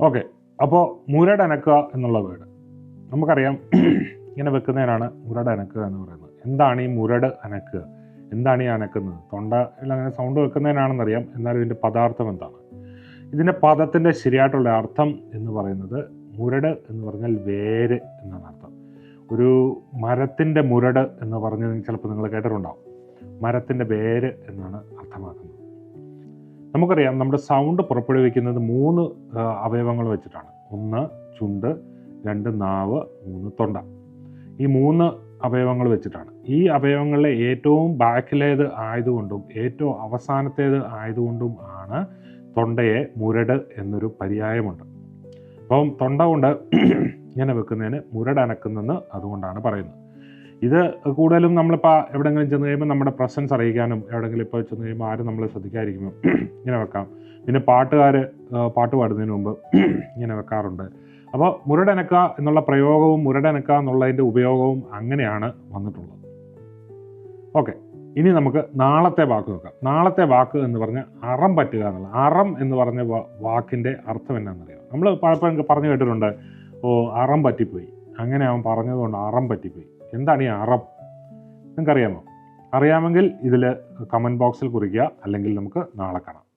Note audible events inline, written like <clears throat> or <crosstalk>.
Okay അപ്പോൾ മുരടനക്കുക എന്നുള്ള word നമുക്കറിയാം ഇങ്ങനെ വെക്കുന്നതിനാണ് മുരട് അനക്കുക എന്ന് പറയുന്നത്. എന്താണ് ഈ മുരട് അനക്കുക? എന്താണ് ഈ അനക്കുന്നത്? തൊണ്ടയിൽ അങ്ങനെ സൗണ്ട് വെക്കുന്നതിനാണെന്നറിയാം. എന്നാലും ഇതിന്റെ പദാർത്ഥം എന്താണ്? ഇതിന്റെ പദത്തിന്റെ ശരിയായിട്ടുള്ള അർത്ഥം എന്ന് പറയുന്നത് മുരട് എന്ന് പറഞ്ഞാൽ വേര് എന്നാണ് അർത്ഥം. ഒരു മരത്തിന്റെ മുരട് എന്ന് പറഞ്ഞ് ചിലപ്പോൾ നിങ്ങൾ കേട്ടിട്ടുണ്ടാവും. മരത്തിന്റെ വേര് എന്നാണ് അർത്ഥമാക്കുന്നത്. നമുക്കറിയാം നമ്മുടെ സൗണ്ട് പുറപ്പെടുവിക്കുന്നത് മൂന്ന് അവയവങ്ങൾ വെച്ചിട്ടാണ്. ഒന്ന് ചുണ്ട് രണ്ട് നാവ് മൂന്ന് തൊണ്ട. ഈ മൂന്ന് അവയവങ്ങൾ വെച്ചിട്ടാണ്. ഈ അവയവങ്ങളിലെ ഏറ്റവും ബാക്കിലേത് ആയതുകൊണ്ടും ഏറ്റവും അവസാനത്തേത് ആയതുകൊണ്ടും ആണ് തൊണ്ടയെ മുരട് എന്നൊരു പര്യായമുണ്ട്. അപ്പം തൊണ്ട കൊണ്ട് ഇങ്ങനെ വെക്കുന്നതിന് മുരടനക്കുന്നെന്ന് അതുകൊണ്ടാണ് പറയുന്നത്. ഇത് കൂടുതലും നമ്മളിപ്പോൾ എവിടെയെങ്കിലും ചെന്ന് കഴിയുമ്പോൾ നമ്മുടെ പ്രസൻസ് അറിയിക്കാനും എവിടെയെങ്കിലും ഇപ്പോൾ ചെന്ന് കഴിയുമ്പോൾ ആരും നമ്മളെ ശ്രദ്ധിക്കാതിരിക്കുമ്പോൾ <clears throat> ഇങ്ങനെ വെക്കാം. പിന്നെ പാട്ടുകാർ പാട്ട് പാടുന്നതിന് മുമ്പ് <clears throat> ഇങ്ങനെ വെക്കാറുണ്ട്. അപ്പോൾ മുരടനക്ക എന്നുള്ള പ്രയോഗവും മുരടനക്ക എന്നുള്ളതിന്റെ ഉപയോഗവും അങ്ങനെയാണ് വന്നിട്ടുള്ളത്. ഓക്കെ ഇനി നമുക്ക് നാളത്തെ വാക്ക് നോക്കാം. നാളത്തെ വാക്ക് എന്ന് പറഞ്ഞാൽ അറം പറ്റുക എന്നുള്ള അറം എന്ന് പറഞ്ഞ വാക്കിന്റെ അർത്ഥം എന്നാണെന്നറിയാം നമ്മൾ പലപ്പോഴും പറഞ്ഞു കേട്ടിട്ടുണ്ട് ഓ അറം പറ്റിപ്പോയി. അങ്ങനെ അവൻ പറഞ്ഞതുകൊണ്ട് അറം പറ്റിപ്പോയി. എന്താണ് ഈ അറം? നിങ്ങൾക്കറിയാമോ? അറിയാമെങ്കിൽ ഇതിൽ കമന്റ് ബോക്സിൽ കുറിക്കുക അല്ലെങ്കിൽ നമുക്ക് നാളെ കാണാം.